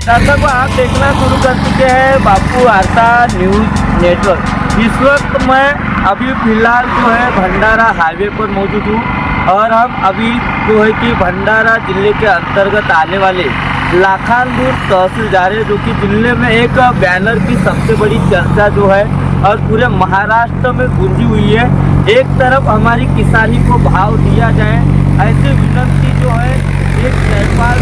दर्शकों आप देखना शुरू कर चुके हैं बापू वार्ता न्यूज़ नेटवर्क। इस वक्त मैं अभी फ़िलहाल जो है भंडारा हाईवे पर मौजूद हूँ और हम अभी जो है कि भंडारा ज़िले के अंतर्गत आने वाले लाखानपुर तहसील जा रहे हैं, जो कि ज़िले में एक बैनर की सबसे बड़ी चर्चा जो है और पूरे महाराष्ट्र में गूंजी हुई है। एक तरफ़ हमारी किसानी को भाव दिया जाए, ऐसी विनंती जो है, एक जयपाल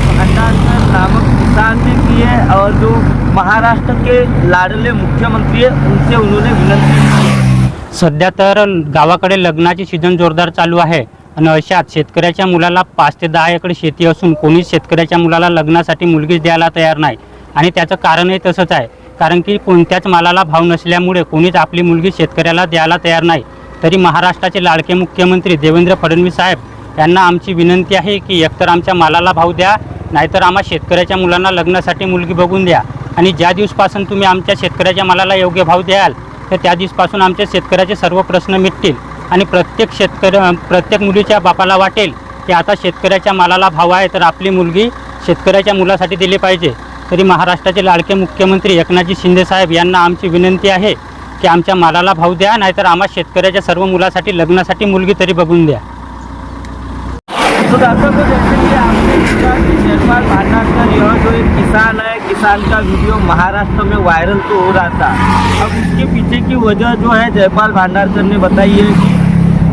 और जो महाराष्ट्र के लाडले मुख्यमंत्री है उनसे उन्होंने विनंती सध्या तर गावाकडे लग्नाची सीझन जोरदार चालू आहे आणि अशात शेतकऱ्याच्या मुलाला पाच ते दहा एकर शेती असून कोणीच शेतकऱ्याच्या मुलाला लग्नासाठी मुलगीच द्यायला तयार नाही. आणि त्याचं कारणही तसंच आहे. कारण की कोणत्याच मालाला भाव नसल्यामुळे कोणीच आपली मुलगी शेतकऱ्याला द्यायला तयार नाही. तरी महाराष्ट्राचे लाडके मुख्यमंत्री देवेंद्र फडणवीस साहेब यांना आमची विनंती आहे की एकतर आमच्या मालाला भाव द्या नाहीतर आम्हा शेतकऱ्याच्या मुलांना लग्नासाठी मुलगी बघून द्या. आणि ज्या दिवसपासून तुम्ही आमच्या शेतकऱ्याच्या मालाला योग्य भाव द्याल तर त्या दिवसपासून आमच्या शेतकऱ्याचे सर्व प्रश्न मिटतील. आणि प्रत्येक शेतकरी प्रत्येक मुलीच्या बापाला वाटेल की आता शेतकऱ्याच्या मालाला भाव आहे तर आपली मुलगी शेतकऱ्याच्या मुलासाठी दिली पाहिजे. तरी महाराष्ट्राचे लाडके मुख्यमंत्री एकनाथजी शिंदेसाहेब यांना आमची विनंती आहे की आमच्या मालाला भाव द्या नाहीतर आम्हा शेतकऱ्याच्या सर्व मुलासाठी लग्नासाठी मुलगी तरी बघून द्या. तो दर्शकों जैसे कि आपने देखा कि जयपाल भांडारकर यह जो एक किसान है, किसान का वीडियो महाराष्ट्र में वायरल तो हो रहा था। अब इसके पीछे की वजह जो है जयपाल भांडारकर ने बताई है कि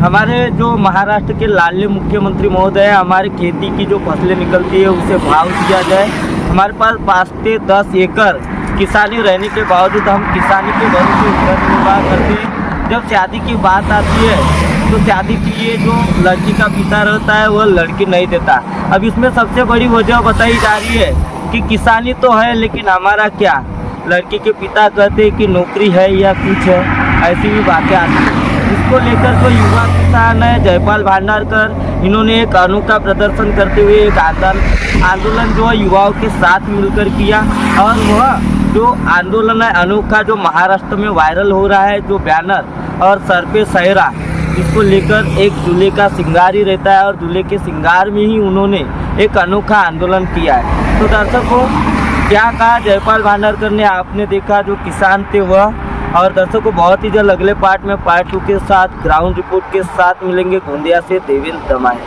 हमारे जो महाराष्ट्र के लाडले मुख्यमंत्री महोदय हैं, हमारे खेती की जो फ़सलें निकलती है, उसे भाव दिया जाए। हमारे पास पाँच से दस एकड़ किसानी रहने के बावजूद हम किसानी के भरोसे निर्वाह करते हैं। जब शादी की बात आती है तो शादी के लिए जो लड़की का पिता रहता है, वह लड़की नहीं देता। अब इसमें सबसे बड़ी वजह बताई जा रही है कि किसानी तो है, लेकिन हमारा क्या? लड़की के पिता कहते हैं कि नौकरी है या कुछ है, ऐसी भी बातें आती हैं। इसको लेकर जो युवा किसान है, जयपाल भांडारकर, इन्होंने एक अनोखा प्रदर्शन करते हुए एक आंदोलन आंदोलन जो है युवाओं के साथ मिलकर किया और वह जो आंदोलन है, अनोखा जो महाराष्ट्र में वायरल हो रहा है, जो बैनर और सर पे सहरा इसको लेकर एक दूल्हे का श्रृंगार ही रहता है और दूल्हे के श्रृंगार में ही उन्होंने एक अनोखा आंदोलन किया है। तो दर्शकों, क्या कहा जयपाल भांडारकर ने? आपने देखा जो किसान थे वह। और दर्शकों, बहुत ही जल्द अगले पार्ट में, पार्ट टू के साथ, ग्राउंड रिपोर्ट के साथ मिलेंगे। गोंदिया से देवेंद्र दमाई